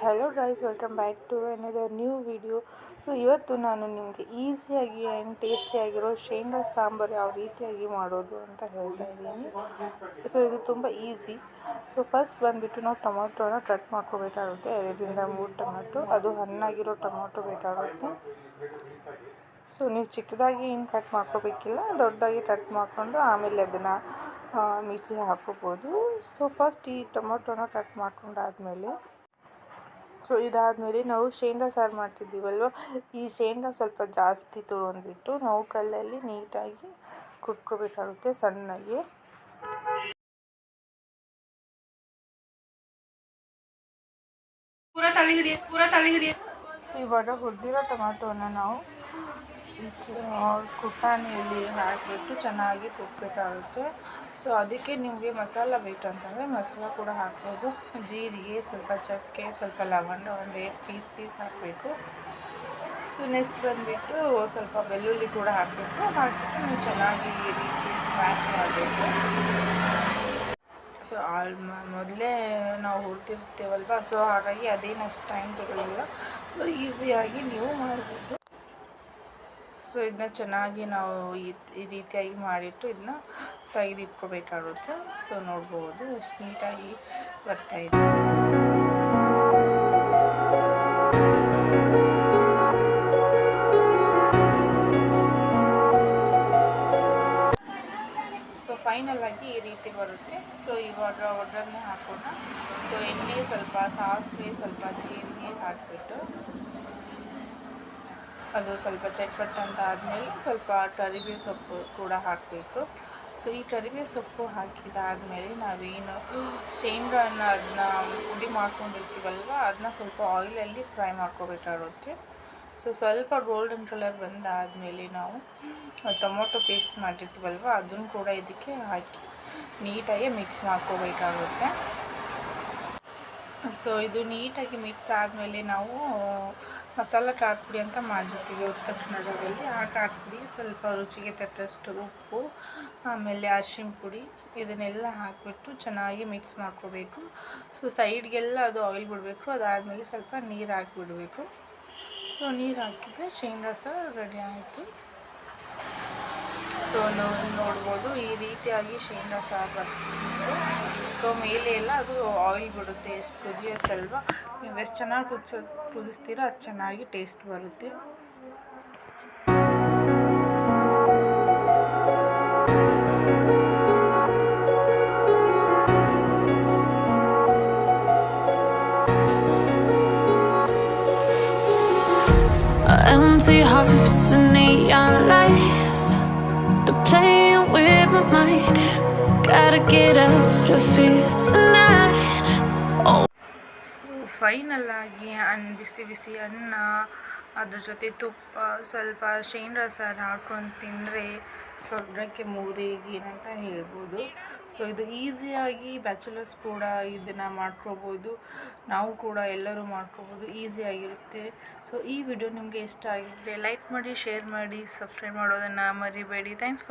Hello guys welcome back to another new video so ಇವತ್ತು ನಾನು ನಿಮಗೆ ಈಸಿಯಾಗಿ ಆ್ಯಂಡ್ ಟೇಸ್ಟಿಯಾಗಿರೋ ಶೇಂಗಾ ಸಾಂಬಾರು ಯಾವ ರೀತಿಯಾಗಿ ಮಾಡೋದು ಅಂತ ಹೇಳ್ತಾ ಇದ್ದೀನಿ. ಸೊ ಇದು ತುಂಬ ಈಸಿ ಸೊ ಫಸ್ಟ್ ಬಂದುಬಿಟ್ಟು ನಾವು ಟೊಮೊಟೊನ ಕಟ್ ಮಾಡ್ಕೋಬೇಕಾಗುತ್ತೆ. ಎರಡರಿಂದ ಮೂರು ಟೊಮೊಟೊ. ಅದು ಹಣ್ಣಾಗಿರೋ ಟೊಮೊಟೊ ಬೇಕಾಗುತ್ತೆ. ಸೊ ನೀವು ಚಿಕ್ಕದಾಗಿ ಏನು ಕಟ್ ಮಾಡ್ಕೋಬೇಕಿಲ್ಲ, ದೊಡ್ಡದಾಗಿ ಕಟ್ ಮಾಡಿಕೊಂಡು ಆಮೇಲೆ ಅದನ್ನು ಮಿಕ್ಸಿ ಹಾಕೋಬೋದು ಸೊ ಫಸ್ಟ್ ಈ ಟೊಮೊಟೊನ ಕಟ್ ಮಾಡ್ಕೊಂಡಾದಮೇಲೆ ಸೊ ಇದಾದಮೇಲೆ ನಾವು ಶೇಂಗಾ ಸಾರು ಮಾಡ್ತಿದ್ದೀವಲ್ವ? ಈ ಶೇಂಗಾ ಸ್ವಲ್ಪ ಜಾಸ್ತಿ ತೊಗೊಂಡ್ಬಿಟ್ಟು ನಾವು ಕಲ್ಲಲ್ಲಿ ನೀಟಾಗಿ ಕುಟ್ಕೋಬೇಕಾಗುತ್ತೆ ಸಣ್ಣಗೆ. ಇವಾಗ ಹುರಿದಿರೋ ಟೊಮ್ಯಾಟೋನ ನಾವು ಕುಟಾಣಿಯಲ್ಲಿ ಹಾಕಿಬಿಟ್ಟು ಚೆನ್ನಾಗಿ ಕುಟ್ಬೇಕಾಗುತ್ತೆ ಸೊ ಅದಕ್ಕೆ ನಿಮಗೆ ಮಸಾಲ ಬೇಕಂತಂದರೆ ಮಸಾಲ ಕೂಡ ಹಾಕ್ಬೋದು. ಜೀರಿಗೆ, ಸ್ವಲ್ಪ ಚಕ್ಕೆ, ಸ್ವಲ್ಪ ಲವಂಗ ಒಂದು ಪೀಸ್ ಪೀಸ್ ಹಾಕಬೇಕು. ಸೊ ನೆಕ್ಸ್ಟ್ ಬಂದುಬಿಟ್ಟು ಸ್ವಲ್ಪ ಬೆಳ್ಳುಳ್ಳಿ ಕೂಡ ಹಾಕಬೇಕು. ಹಾಕಿಬಿಟ್ಟು ನೀವು ಚೆನ್ನಾಗಿ ಈ ರೀತಿ ಸ್ಮ್ಯಾಶ್ ಮಾಡಬೇಕು. ಸೊ ಆಲ್ ಮೊದಲೇ ನಾವು ಹುರಿದಿರ್ತೀವಲ್ವ? ಸೊ ಹಾಗಾಗಿ ಅದೇನಷ್ಟು ಟೈಮ್ ತಗೊಳ್ಳಲ್ಲ ಸೊ ಈಸಿಯಾಗಿ ನೀವು ಮಾಡ್ಬೋದು. ಸೊ ಇದನ್ನ ಚೆನ್ನಾಗಿ ನಾವು ಈ ರೀತಿಯಾಗಿ ಮಾಡಿಟ್ಟು ಇದನ್ನ ತೆಗೆದಿಟ್ಕೋಬೇಕಾಗುತ್ತೆ ಸೊ ನೋಡ್ಬೋದು ಎಷ್ಟು ನೀಟಾಗಿ ಇದೆ. ಸೊ ಫೈನಲ್ ಆಗಿ ಈ ರೀತಿ ಬರುತ್ತೆ. ಸೊ ಇವಾಗ ಒಗ್ಗರಣೆ ಹಾಕೋಣ. ಸೊ ಎಣ್ಣೆ ಸ್ವಲ್ಪ ಸಾಸಿವೆ, ಸ್ವಲ್ಪ ಜೀರಿಗೆ ಹಾಕಿಬಿಟ್ಟು ಅದು ಸ್ವಲ್ಪ ಚಟ್ಪಟ್ ಅಂತ ಆದಮೇಲೆ ಸ್ವಲ್ಪ ಕರಿಬೇವು ಸೊಪ್ಪು ಕೂಡ ಹಾಕಬೇಕು. ಸೊ ಈ ಕರಿಬೇವು ಸೊಪ್ಪು ಹಾಕಿದಾದಮೇಲೆ ನಾವೇನು ಶೇಂಗಾನ ಅದನ್ನ ಪುಡಿ ಮಾಡ್ಕೊಂಡಿರ್ತೀವಲ್ವ ಅದನ್ನ ಸ್ವಲ್ಪ ಆಯಿಲಲ್ಲಿ ಫ್ರೈ ಮಾಡ್ಕೋಬೇಕಾಗುತ್ತೆ. ಸೊ ಸ್ವಲ್ಪ ಗೋಲ್ಡನ್ ಕಲರ್ ಬಂದಾದಮೇಲೆ ನಾವು ಟೊಮೊಟೊ ಪೇಸ್ಟ್ ಮಾಡಿರ್ತೀವಲ್ವ, ಅದನ್ನು ಕೂಡ ಇದಕ್ಕೆ ಹಾಕಿ ನೀಟಾಗಿ ಮಿಕ್ಸ್ ಮಾಡ್ಕೋಬೇಕಾಗುತ್ತೆ. ಸೊ ಇದು ನೀಟಾಗಿ ಮಿಕ್ಸ್ ಆದಮೇಲೆ ನಾವು ಮಸಾಲ ಖಾರದ ಪುಡಿ ಅಂತ ಮಾಡಿರ್ತೀವಿ ಉತ್ತರ ಕನ್ನಡದಲ್ಲಿ. ಆ ಖಾರದ ಪುಡಿ ಸ್ವಲ್ಪ ರುಚಿಗೆ ತಕ್ಕಷ್ಟು ಉಪ್ಪು, ಆಮೇಲೆ ಅರಿಶಿನ ಪುಡಿ ಇದನ್ನೆಲ್ಲ ಹಾಕಿಬಿಟ್ಟು ಚೆನ್ನಾಗಿ ಮಿಕ್ಸ್ ಮಾಡ್ಕೋಬೇಕು. ಸೊ ಸೈಡ್ಗೆಲ್ಲ ಅದು ಆಯಿಲ್ ಬಿಡಬೇಕು. ಅದಾದಮೇಲೆ ಸ್ವಲ್ಪ ನೀರು ಹಾಕಿಬಿಡಬೇಕು. ಸೊ ನೀರು ಹಾಕಿದ್ರೆ ಶೇಂಗಾ ಸಹ ರೆಡಿ ಆಯಿತು ಸೊ ನೋಡ್ಬೋದು ಈ ರೀತಿಯಾಗಿ ಶೇಂಗಾ ಸಾರು ಬರ್ತಿತ್ತು ಸೊ ಮೇಲೆ ಎಲ್ಲ ಅದು ಆಯಿಲ್ ಬಿಡುತ್ತೆ ಎಷ್ಟು ಕುದಿಯುತ್ತಲ್ವ ನೀವು ಎಷ್ಟು ಚೆನ್ನಾಗಿ ಕುದಿಸೋ ಕುದಿಸ್ತೀರೋ ಅಷ್ಟು ಚೆನ್ನಾಗಿ ಟೇಸ್ಟ್ ಬರುತ್ತೆ Empty hearts and neon lights They're playing with my mind Gotta get out of here tonight. Oh so final ಆಗಿ ಅನ್ನ ಬಿಸಿ ಬಿಸಿ ಅನ್ನ, ಅದ್ರ ಜೊತೆ ತುಪ್ಪ, ಸ್ವಲ್ಪ ಶೇಂಗಾ ಸಾರು ಹಾಕೊಂಡು ತಿಂದರೆ ಸ್ವರ್ಗಕ್ಕೆ ಮೂರಿಗೆ ಅಂತ ಹೇಳ್ಬೋದು. ಸೊ ಇದು ಈಸಿಯಾಗಿ ಬ್ಯಾಚುಲರ್ಸ್ ಕೂಡ ಇದನ್ನು ಮಾಡ್ಕೋಬೋದು. ನಾವು ಕೂಡ ಎಲ್ಲರೂ ಮಾಡ್ಕೋಬೋದು. ಈಸಿಯಾಗಿರುತ್ತೆ ಸೊ ಈ ವಿಡಿಯೋ ನಿಮಗೆ ಇಷ್ಟ ಆಗಿದೆ ಲೈಕ್ ಮಾಡಿ ಶೇರ್ ಮಾಡಿ ಸಬ್ಸ್ಕ್ರೈಬ್ ಮಾಡೋದನ್ನು ಮರಿಬೇಡಿ. ಥ್ಯಾಂಕ್ಸ್